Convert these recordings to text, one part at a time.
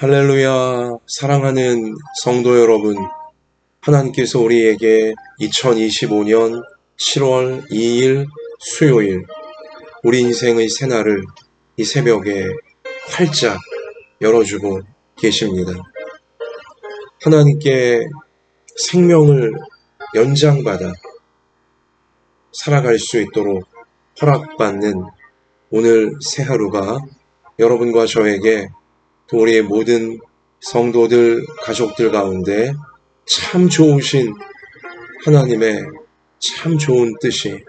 할렐루야, 사랑하는 성도 여러분. 하나님께서 우리에게 2025년 7월 2일 수요일, 우리 인생의 새날을 이 새벽에 활짝 열어주고 계십니다. 하나님께 생명을 연장받아 살아갈 수 있도록 허락받는 오늘 새 하루가 여러분과 저에게 또 우리의 모든 성도들, 가족들 가운데 참 좋으신 하나님의 참 좋은 뜻이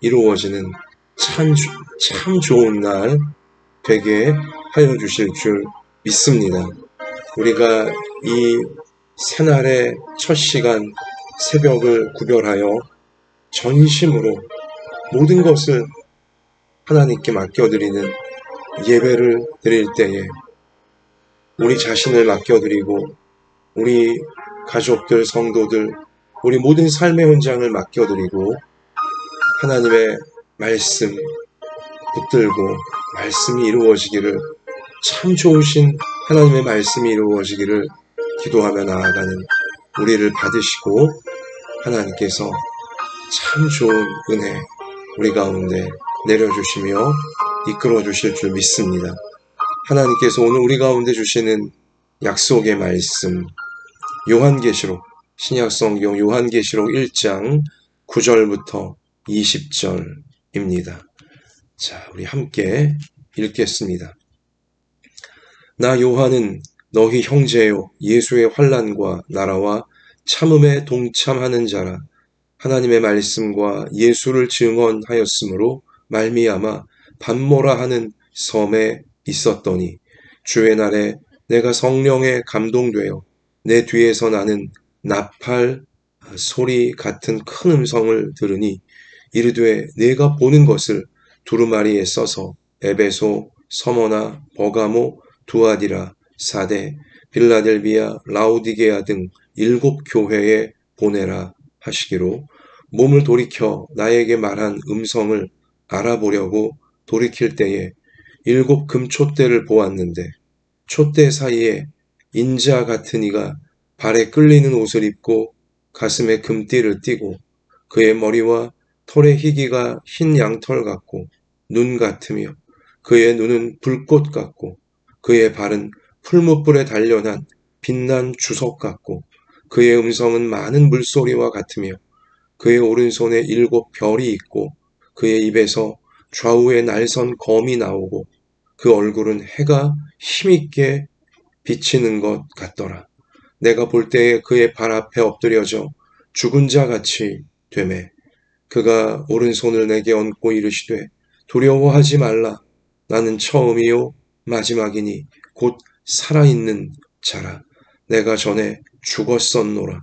이루어지는 참, 참 좋은 날 되게 하여 주실 줄 믿습니다. 우리가 이 새날의 첫 시간 새벽을 구별하여 전심으로 모든 것을 하나님께 맡겨드리는 예배를 드릴 때에 우리 자신을 맡겨드리고 우리 가족들, 성도들, 우리 모든 삶의 현장을 맡겨드리고 하나님의 말씀 붙들고 말씀이 이루어지기를 참 좋으신 하나님의 말씀이 이루어지기를 기도하며 나아가는 우리를 받으시고 하나님께서 참 좋은 은혜 우리 가운데 내려주시며 이끌어 주실 줄 믿습니다. 하나님께서 오늘 우리 가운데 주시는 약속의 말씀 요한계시록 신약성경 요한계시록 1장 9절부터 20절입니다. 자, 우리 함께 읽겠습니다. 나 요한은 너희 형제요 예수의 환란과 나라와 참음에 동참하는 자라 하나님의 말씀과 예수를 증언하였으므로 말미암아 반모라 하는 섬에 있었더니 주의 날에 내가 성령에 감동되어 내 뒤에서 나는 나팔 소리 같은 큰 음성을 들으니 이르되 내가 보는 것을 두루마리에 써서 에베소, 서머나, 버가모, 두아디라, 사대, 빌라델비아, 라우디게아 등 일곱 교회에 보내라 하시기로 몸을 돌이켜 나에게 말한 음성을 알아보려고 돌이킬 때에 일곱 금촛대를 보았는데 촛대 사이에 인자 같은 이가 발에 끌리는 옷을 입고 가슴에 금띠를 띠고 그의 머리와 털의 희기가 흰 양털 같고 눈 같으며 그의 눈은 불꽃 같고 그의 발은 풀무불에 단련한 빛난 주석 같고 그의 음성은 많은 물소리와 같으며 그의 오른손에 일곱 별이 있고 그의 입에서 좌우에 날선 검이 나오고 그 얼굴은 해가 힘있게 비치는 것 같더라. 내가 볼 때에 그의 발 앞에 엎드려져 죽은 자 같이 되매 그가 오른손을 내게 얹고 이르시되 두려워하지 말라. 나는 처음이요 마지막이니 곧 살아있는 자라. 내가 전에 죽었었노라.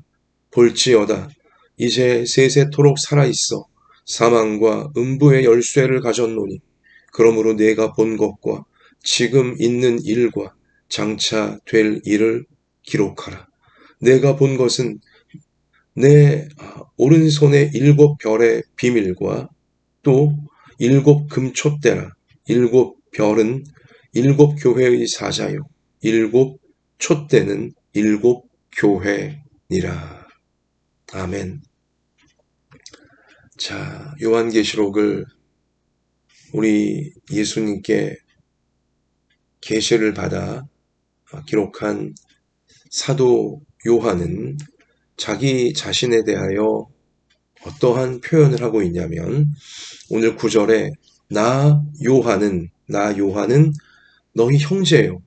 볼지어다. 이제 세세토록 살아있어 사망과 음부의 열쇠를 가졌노니 그러므로 내가 본 것과 지금 있는 일과 장차 될 일을 기록하라. 내가 본 것은 내 오른손의 일곱 별의 비밀과 또 일곱 금촛대라. 일곱 별은 일곱 교회의 사자요. 일곱 촛대는 일곱 교회니라. 아멘. 자, 요한계시록을 우리 예수님께 계시를 받아 기록한 사도 요한은 자기 자신에 대하여 어떠한 표현을 하고 있냐면 오늘 구절에 나 요한은 나 요한은 너희 형제요.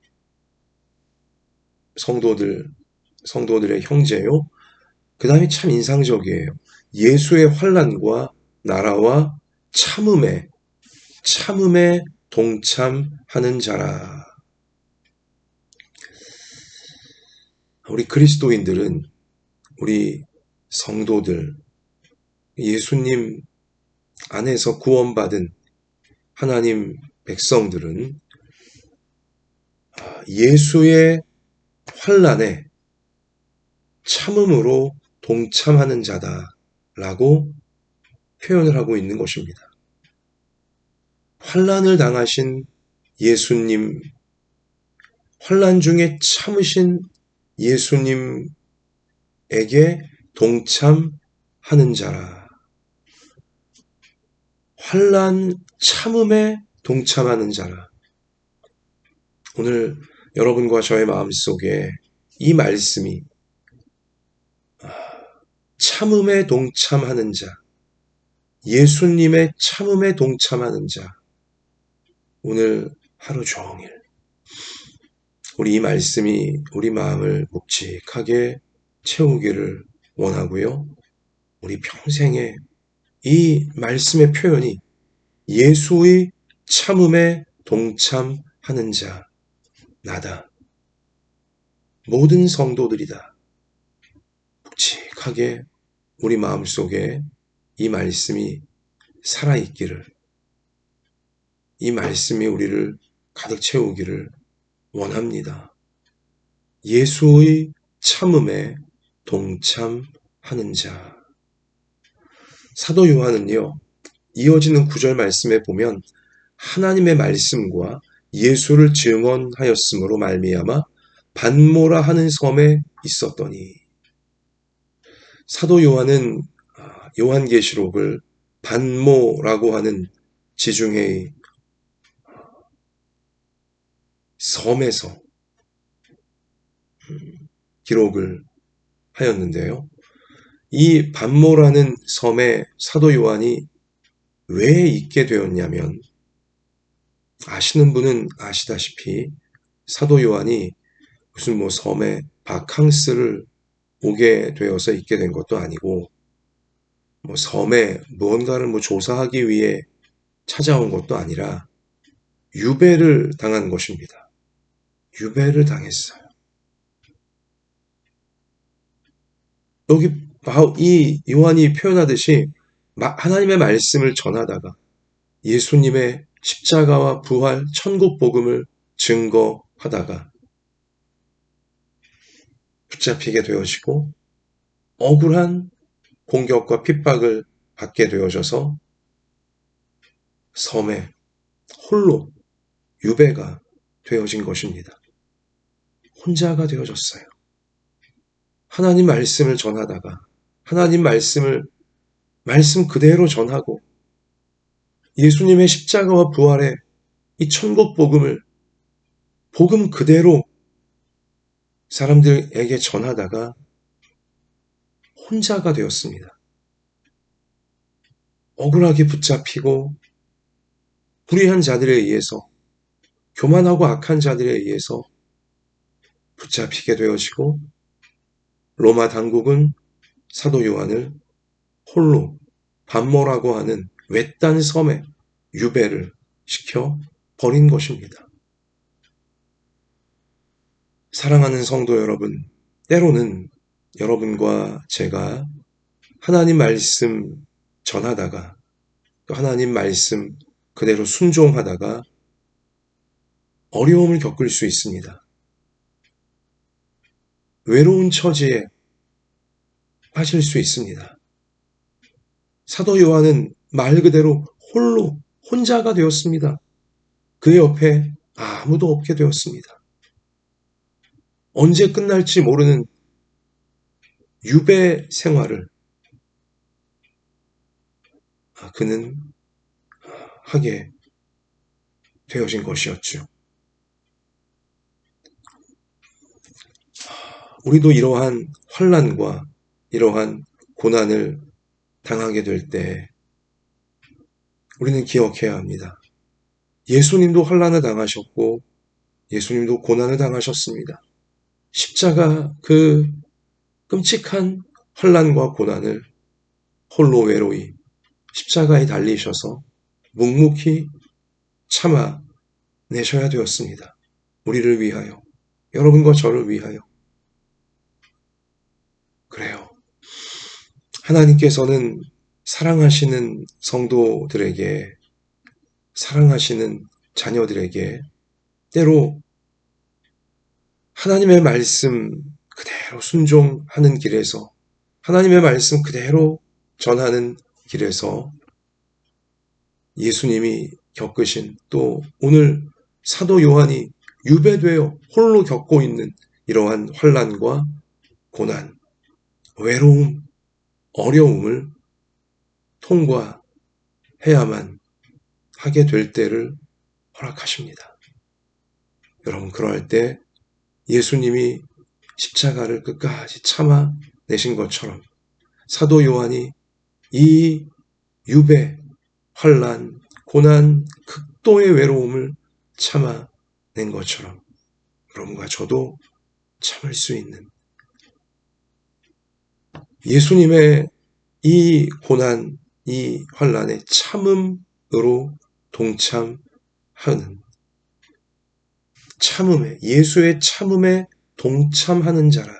성도들 성도들의 형제요. 그다음에 참 인상적이에요. 예수의 환란과 나라와 참음에 참음에 동참하는 자라. 우리 그리스도인들은 우리 성도들 예수님 안에서 구원받은 하나님 백성들은 예수의 환란에 참음으로 동참하는 자다라고 표현을 하고 있는 것입니다. 환란을 당하신 예수님, 환란 중에 참으신 예수님에게 동참하는 자라. 환란 참음에 동참하는 자라. 오늘 여러분과 저의 마음속에 이 말씀이 참음에 동참하는 자, 예수님의 참음에 동참하는 자, 오늘 하루 종일 우리 이 말씀이 우리 마음을 묵직하게 채우기를 원하고요. 우리 평생에 이 말씀의 표현이 예수의 참음에 동참하는 자, 나다. 모든 성도들이다. 묵직하게 우리 마음속에 이 말씀이 살아있기를, 이 말씀이 우리를 가득 채우기를 원합니다. 예수의 참음에 동참하는 자. 사도 요한은요, 이어지는 구절 말씀에 보면 하나님의 말씀과 예수를 증언하였으므로 말미암아 반모라 하는 섬에 있었더니 사도 요한은 아, 요한계시록을 반모라고 하는 지중해의 섬에서 음, 기록을 하였는데요. 이 반모라는 섬에 사도 요한이 왜 있게 되었냐면 아시는 분은 아시다시피 사도 요한이 무슨 뭐 섬에 바캉스를 오게 되어서 있게 된 것도 아니고 뭐 섬에 무언가를 뭐 조사하기 위해 찾아온 것도 아니라 유배를 당한 것입니다. 유배를 당했어요. 여기 이 요한이 표현하듯이 하나님의 말씀을 전하다가 예수님의 십자가와 부활, 천국 복음을 증거하다가 붙잡히게 되어지고 억울한 공격과 핍박을 받게 되어져서 섬에 홀로 유배가 되어진 것입니다. 혼자가 되어졌어요. 하나님 말씀을 전하다가 하나님 말씀을 말씀 그대로 전하고 예수님의 십자가와 부활의 이 천국 복음을 복음 그대로 사람들에게 전하다가 혼자가 되었습니다. 억울하게 붙잡히고 불의한 자들에 의해서 교만하고 악한 자들에 의해서 붙잡히게 되어지고 로마 당국은 사도 요한을 홀로 반모라고 하는 외딴 섬에 유배를 시켜 버린 것입니다. 사랑하는 성도 여러분, 때로는 여러분과 제가 하나님 말씀 전하다가 또 하나님 말씀 그대로 순종하다가 어려움을 겪을 수 있습니다. 외로운 처지에 빠질 수 있습니다. 사도 요한은 말 그대로 홀로 혼자가 되었습니다. 그 옆에 아무도 없게 되었습니다. 언제 끝날지 모르는 유배 생활을 아, 그는 하게 되어진 것이었죠. 우리도 이러한 환란과 이러한 고난을 당하게 될 때 우리는 기억해야 합니다. 예수님도 환란을 당하셨고 예수님도 고난을 당하셨습니다. 십자가 그 끔찍한 환란과 고난을 홀로 외로이 십자가에 달리셔서 묵묵히 참아 내셔야 되었습니다. 우리를 위하여, 여러분과 저를 위하여. 그래요. 하나님께서는 사랑하시는 성도들에게, 사랑하시는 자녀들에게 때로 하나님의 말씀 그대로 순종하는 길에서 하나님의 말씀 그대로 전하는 길에서 예수님이 겪으신 또 오늘 사도 요한이 유배되어 홀로 겪고 있는 이러한 환란과 고난, 외로움, 어려움을 통과해야만 하게 될 때를 허락하십니다. 여러분, 그럴 때 예수님이 십자가를 끝까지 참아 내신 것처럼 사도 요한이 이 유배, 환란, 고난, 극도의 외로움을 참아낸 것처럼 여러분과 저도 참을 수 있는 예수님의 이 고난, 이 환란의 참음으로 동참하는 참음에 예수의 참음에 동참하는 자라.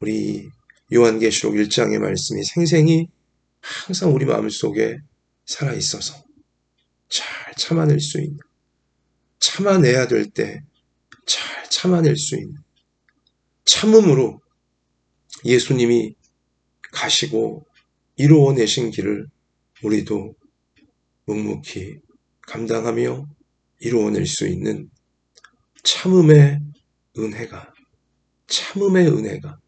우리 요한계시록 1장의 말씀이 생생히 항상 우리 마음속에 살아 있어서 잘 참아낼 수 있는 참아내야 될 때 잘 참아낼 수 있는 참음으로 예수님이 가시고 이루어내신 길을 우리도 묵묵히 감당하며 이루어낼 수 있는 참음의 은혜가, 참음의 은혜가,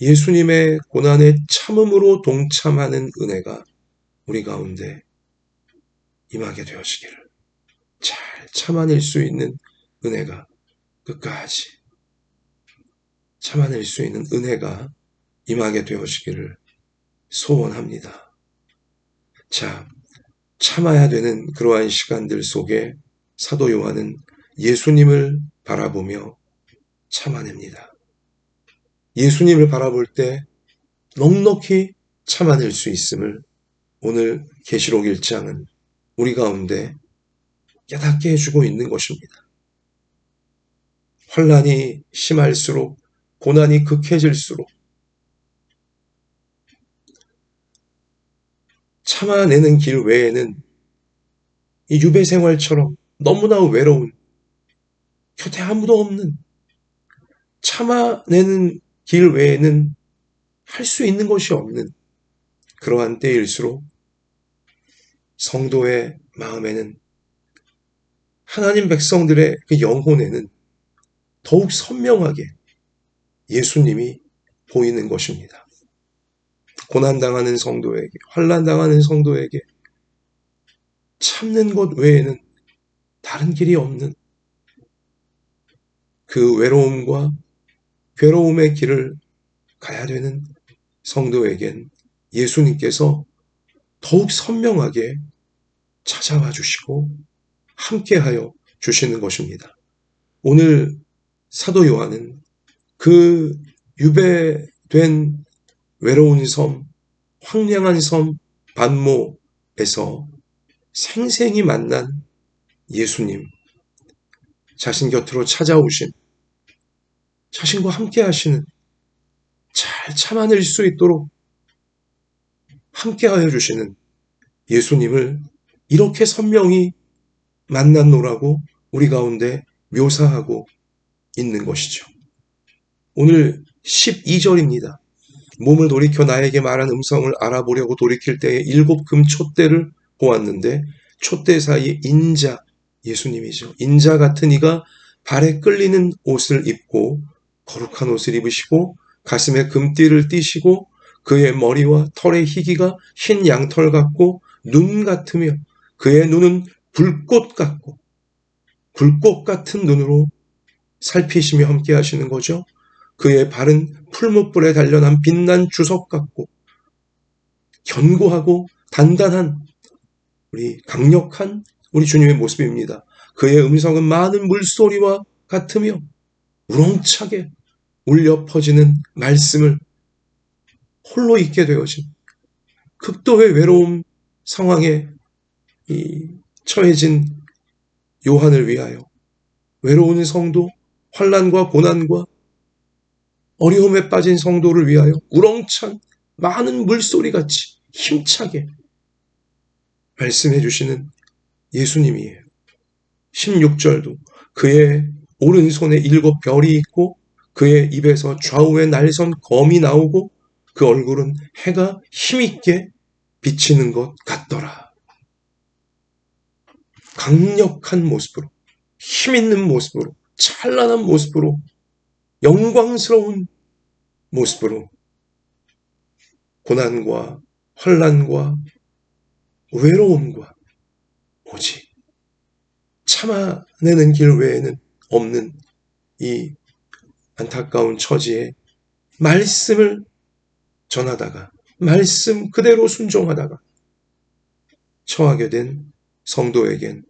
예수님의 고난에 참음으로 동참하는 은혜가 우리 가운데 임하게 되어지기를 잘 참아낼 수 있는 은혜가 끝까지 참아낼 수 있는 은혜가 임하게 되어지기를 소원합니다. 자, 참아야 되는 그러한 시간들 속에 사도 요한은 예수님을 바라보며 참아냅니다. 예수님을 바라볼 때 넉넉히 참아낼 수 있음을 오늘 계시록 1장은 우리 가운데 깨닫게 해주고 있는 것입니다. 환란이 심할수록 고난이 극해질수록 참아내는 길 외에는 이 유배 생활처럼 너무나 외로운 곁에 아무도 없는 참아내는 길 외에는 할 수 있는 것이 없는 그러한 때일수록 성도의 마음에는 하나님 백성들의 그 영혼에는 더욱 선명하게 예수님이 보이는 것입니다. 고난당하는 성도에게, 환란당하는 성도에게 참는 것 외에는 다른 길이 없는 그 외로움과 괴로움의 길을 가야 되는 성도에겐 예수님께서 더욱 선명하게 찾아와 주시고 함께하여 주시는 것입니다. 오늘 사도 요한은 그 유배된 외로운 섬, 황량한 섬 반모에서 생생히 만난 예수님, 자신 곁으로 찾아오신, 자신과 함께 하시는, 잘 참아낼 수 있도록 함께 하여 주시는 예수님을 이렇게 선명히 만났노라고 우리 가운데 묘사하고 있는 것이죠. 오늘 12절입니다. 몸을 돌이켜 나에게 말한 음성을 알아보려고 돌이킬 때에 일곱 금 촛대를 보았는데 촛대 사이에 인자 예수님이죠. 인자 같은 이가 발에 끌리는 옷을 입고 거룩한 옷을 입으시고 가슴에 금띠를 띠시고 그의 머리와 털의 희기가 흰 양털 같고 눈 같으며 그의 눈은 불꽃 같고 불꽃 같은 눈으로 살피시며 함께 하시는 거죠. 그의 발은 풀무불에 단련한 빛난 주석 같고 견고하고 단단한 우리 강력한 우리 주님의 모습입니다. 그의 음성은 많은 물소리와 같으며 우렁차게 울려 퍼지는 말씀을 홀로 있게 되어진 극도의 외로움 상황에 처해진 요한을 위하여 외로운 성도, 환란과 고난과 어려움에 빠진 성도를 위하여 우렁찬 많은 물소리 같이 힘차게 말씀해 주시는 예수님이에요. 16절도 그의 오른손에 일곱 별이 있고 그의 입에서 좌우에 날선 검이 나오고 그 얼굴은 해가 힘있게 비치는 것 같더라. 강력한 모습으로 힘있는 모습으로, 찬란한 모습으로, 영광스러운 모습으로 고난과 환란과 외로움과 오직 참아내는 길 외에는 없는 이 안타까운 처지에 말씀을 전하다가 말씀 그대로 순종하다가 처하게 된 성도에겐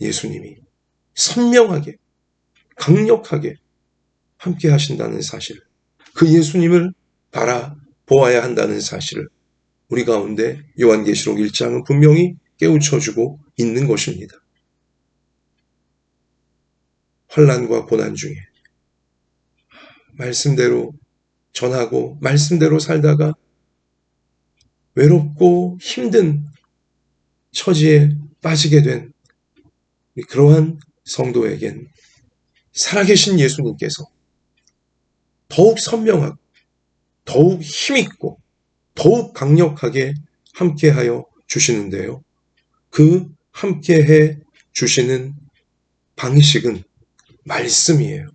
예수님이 선명하게 강력하게 함께 하신다는 사실 그 예수님을 바라보아야 한다는 사실을 우리 가운데 요한계시록 1장은 분명히 깨우쳐주고 있는 것입니다. 환란과 고난 중에 말씀대로 전하고 말씀대로 살다가 외롭고 힘든 처지에 빠지게 된 그러한 성도에겐 살아계신 예수님께서 더욱 선명하고 더욱 힘있고 더욱 강력하게 함께하여 주시는데요. 그 함께해 주시는 방식은 말씀이에요.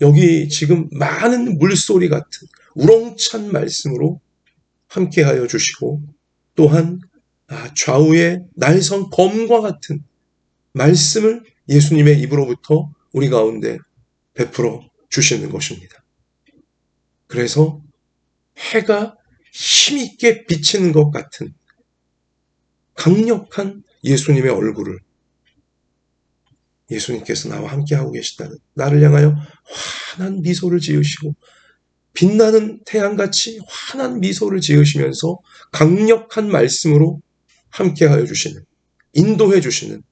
여기 지금 많은 물소리 같은 우렁찬 말씀으로 함께하여 주시고 또한 아, 좌우의 날선 검과 같은 말씀을 예수님의 입으로부터 우리 가운데 베풀어 주시는 것입니다. 그래서 해가 힘있게 비치는 것 같은 강력한 예수님의 얼굴을 예수님께서 나와 함께하고 계시다는 나를 향하여 환한 미소를 지으시고 빛나는 태양같이 환한 미소를 지으시면서 강력한 말씀으로 함께하여 주시는 인도해 주시는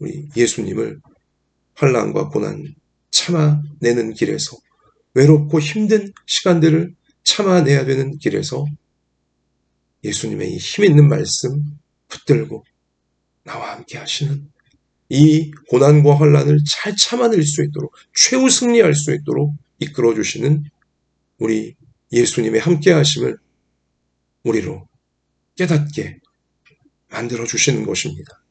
우리 예수님을 환란과 고난 참아내는 길에서 외롭고 힘든 시간들을 참아내야 되는 길에서 예수님의 이 힘있는 말씀 붙들고 나와 함께 하시는 이 고난과 환란을 잘 참아낼 수 있도록 최후 승리할 수 있도록 이끌어 주시는 우리 예수님의 함께 하심을 우리로 깨닫게 만들어 주시는 것입니다.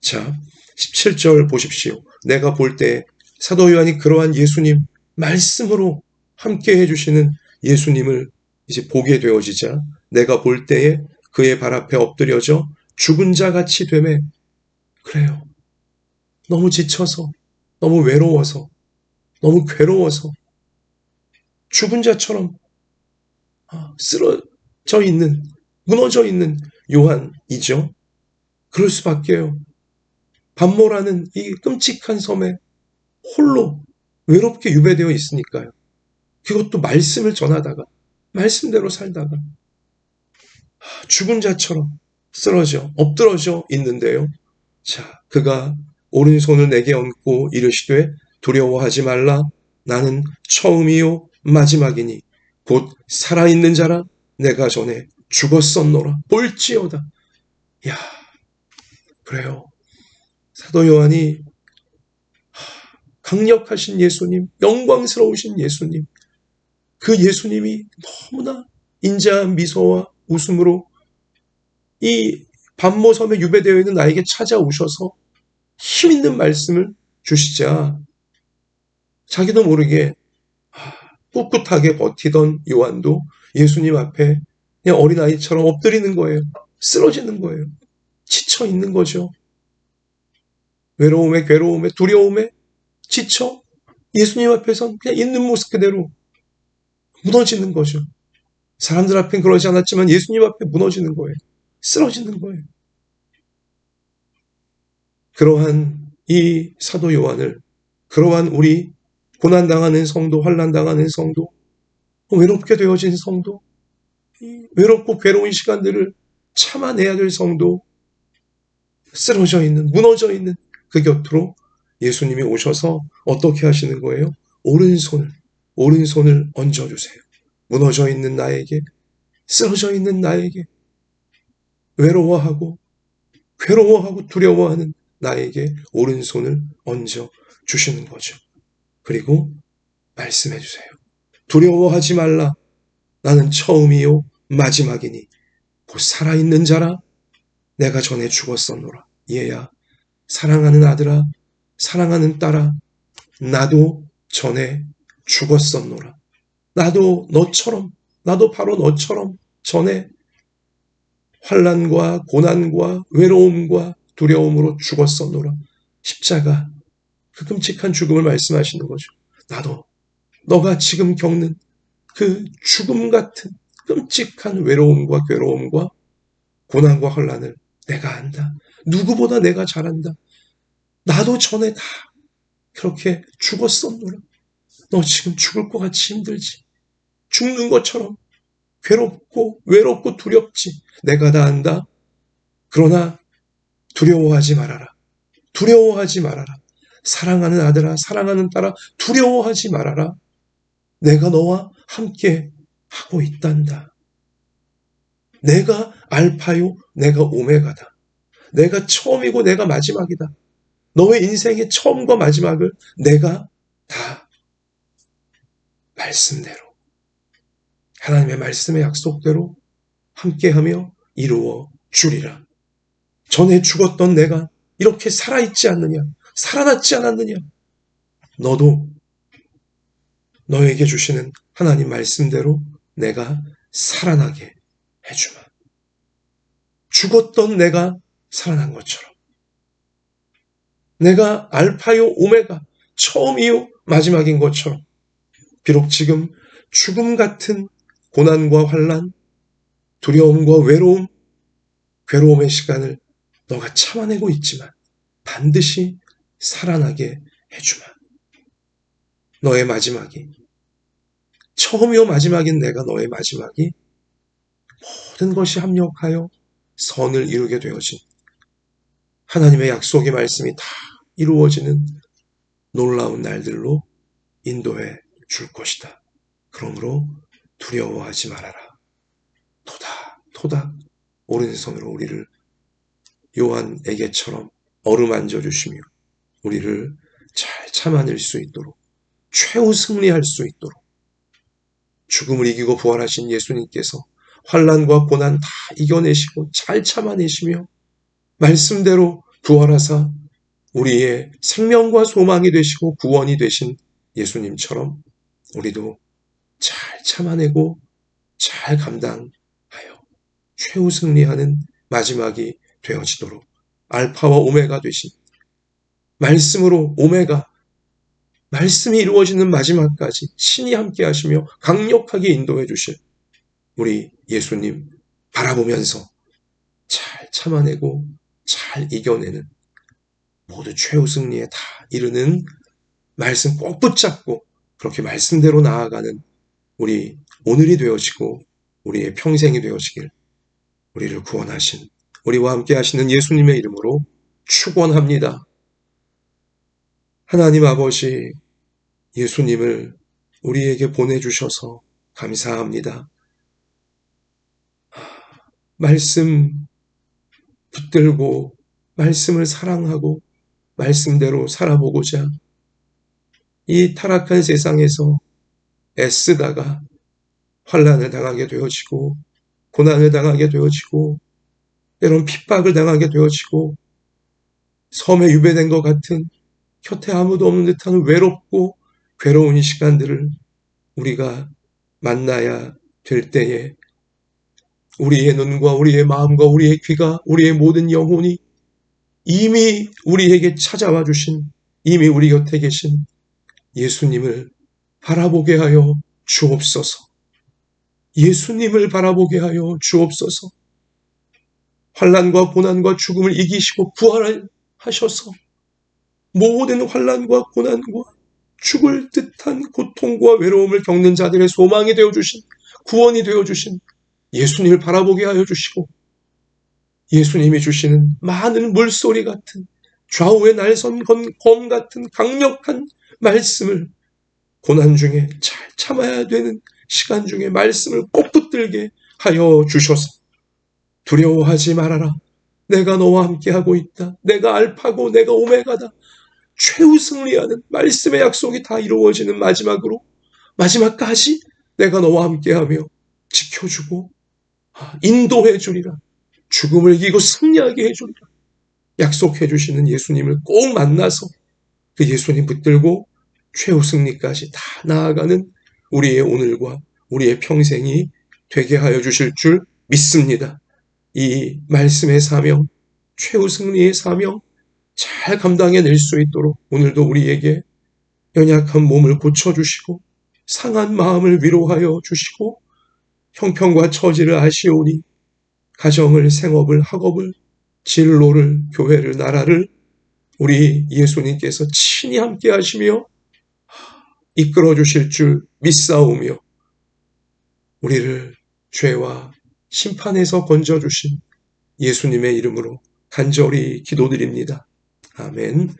자, 17절 보십시오. 내가 볼 때 사도 요한이 그러한 예수님 말씀으로 함께 해주시는 예수님을 이제 보게 되어지자 내가 볼 때에 그의 발 앞에 엎드려져 죽은 자 같이 되매 그래요. 너무 지쳐서, 너무 외로워서, 너무 괴로워서, 죽은 자처럼 아, 쓰러져 있는, 무너져 있는 요한이죠. 그럴 수밖에요. 반모라는 이 끔찍한 섬에 홀로 외롭게 유배되어 있으니까요. 그것도 말씀을 전하다가, 말씀대로 살다가, 아, 죽은 자처럼 쓰러져, 엎드러져 있는데요. 자, 그가 오른손을 내게 얹고 이르시되 두려워하지 말라. 나는 처음이요 마지막이니 곧 살아있는 자라. 내가 전에 죽었었노라. 볼지어다. 야 그래요. 사도 요한이 강력하신 예수님 영광스러우신 예수님 그 예수님이 너무나 인자한 미소와 웃음으로 이 반모섬에 유배되어 있는 나에게 찾아오셔서 힘 있는 말씀을 주시자 자기도 모르게 아, 꿋꿋하게 버티던 요한도 예수님 앞에 그냥 어린아이처럼 엎드리는 거예요. 쓰러지는 거예요. 지쳐 있는 거죠. 외로움에, 괴로움에, 두려움에 지쳐 예수님 앞에선 그냥 있는 모습 그대로 무너지는 거죠. 사람들 앞엔 그러지 않았지만 예수님 앞에 무너지는 거예요. 쓰러지는 거예요. 그러한 이 사도 요한을 그러한 우리 고난 당하는 성도, 환란당하는 성도, 외롭게 되어진 성도, 외롭고 괴로운 시간들을 참아내야 될 성도, 쓰러져 있는, 무너져 있는 그 곁으로 예수님이 오셔서 어떻게 하시는 거예요? 오른손을, 오른손을 얹어주세요. 무너져 있는 나에게, 쓰러져 있는 나에게, 외로워하고, 괴로워하고 두려워하는 나에게 오른손을 얹어 주시는 거죠. 그리고 말씀해 주세요. 두려워하지 말라. 나는 처음이요 마지막이니 곧 살아있는 자라 내가 전에 죽었었노라. 얘야 사랑하는 아들아 사랑하는 딸아, 나도 전에 죽었었노라. 나도 너처럼, 나도 바로 너처럼 전에 환란과 고난과 외로움과 두려움으로 죽었었노라. 십자가 그 끔찍한 죽음을 말씀하시는 거죠. 나도 너가 지금 겪는 그 죽음 같은 끔찍한 외로움과 괴로움과 고난과 혼란을 내가 안다. 누구보다 내가 잘한다. 나도 전에 다 그렇게 죽었었노라. 너 지금 죽을 것 같이 힘들지. 죽는 것처럼 괴롭고 외롭고 두렵지. 내가 다 안다. 그러나 두려워하지 말아라. 두려워하지 말아라. 사랑하는 아들아, 사랑하는 딸아, 두려워하지 말아라. 내가 너와 함께 하고 있단다. 내가 알파요, 내가 오메가다. 내가 처음이고 내가 마지막이다. 너의 인생의 처음과 마지막을 내가 다 말씀대로, 하나님의 말씀의 약속대로 함께하며 이루어 주리라. 전에 죽었던 내가 이렇게 살아있지 않느냐? 살아났지 않았느냐? 너도 너에게 주시는 하나님 말씀대로 내가 살아나게 해주마. 죽었던 내가 살아난 것처럼. 내가 알파요 오메가 처음이요 마지막인 것처럼 비록 지금 죽음 같은 고난과 환란, 두려움과 외로움, 괴로움의 시간을 너가 참아내고 있지만 반드시 살아나게 해주마. 너의 마지막이 처음이요 마지막인 내가 너의 마지막이 모든 것이 합력하여 선을 이루게 되어진 하나님의 약속의 말씀이 다 이루어지는 놀라운 날들로 인도해 줄 것이다. 그러므로 두려워하지 말아라. 토닥 토닥 오른손으로 우리를 요한에게처럼 어루만져 주시며 우리를 잘 참아낼 수 있도록 최후 승리할 수 있도록 죽음을 이기고 부활하신 예수님께서 환란과 고난 다 이겨내시고 잘 참아내시며 말씀대로 부활하사 우리의 생명과 소망이 되시고 구원이 되신 예수님처럼 우리도 잘 참아내고 잘 감당하여 최후 승리하는 마지막이 되어지도록 알파와 오메가 되신 말씀으로 오메가 말씀이 이루어지는 마지막까지 신이 함께 하시며 강력하게 인도해 주실 우리 예수님 바라보면서 잘 참아내고 잘 이겨내는 모두 최후 승리에 다 이르는 말씀 꼭 붙잡고 그렇게 말씀대로 나아가는 우리 오늘이 되어지고 우리의 평생이 되어지길 우리를 구원하신 우리와 함께 하시는 예수님의 이름으로 축원합니다. 하나님 아버지 예수님을 우리에게 보내주셔서 감사합니다. 말씀 붙들고 말씀을 사랑하고 말씀대로 살아보고자 이 타락한 세상에서 애쓰다가 환란을 당하게 되어지고 고난을 당하게 되어지고 때론 핍박을 당하게 되어지고 섬에 유배된 것 같은 곁에 아무도 없는 듯한 외롭고 괴로운 이 시간들을 우리가 만나야 될 때에 우리의 눈과 우리의 마음과 우리의 귀가 우리의 모든 영혼이 이미 우리에게 찾아와 주신 이미 우리 곁에 계신 예수님을 바라보게 하여 주옵소서. 예수님을 바라보게 하여 주옵소서. 환란과 고난과 죽음을 이기시고 부활하셔서 모든 환란과 고난과 죽을 듯한 고통과 외로움을 겪는 자들의 소망이 되어 주신 구원이 되어 주신 예수님을 바라보게 하여 주시고 예수님이 주시는 많은 물소리 같은 좌우의 날선 검 같은 강력한 말씀을 고난 중에 잘 참아야 되는 시간 중에 말씀을 꼭 붙들게 하여 주셔서 두려워하지 말아라. 내가 너와 함께 하고 있다. 내가 알파고 내가 오메가다. 최후 승리하는 말씀의 약속이 다 이루어지는 마지막으로 마지막까지 내가 너와 함께하며 지켜주고 아, 인도해 주리라. 죽음을 이기고 승리하게 해 주리라. 약속해 주시는 예수님을 꼭 만나서 그 예수님 붙들고 최후 승리까지 다 나아가는 우리의 오늘과 우리의 평생이 되게 하여 주실 줄 믿습니다. 이 말씀의 사명, 최후 승리의 사명 잘 감당해낼 수 있도록 오늘도 우리에게 연약한 몸을 고쳐주시고 상한 마음을 위로하여 주시고 형편과 처지를 아시오니 가정을 생업을 학업을 진로를 교회를 나라를 우리 예수님께서 친히 함께 하시며 이끌어 주실 줄 믿사오며 우리를 죄와 심판에서 건져 주신 예수님의 이름으로 간절히 기도드립니다. 아멘.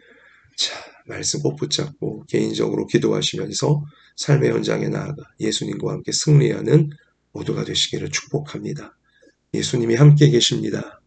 자, 말씀 꼭 붙잡고 개인적으로 기도하시면서 삶의 현장에 나아가 예수님과 함께 승리하는 모두가 되시기를 축복합니다. 예수님이 함께 계십니다.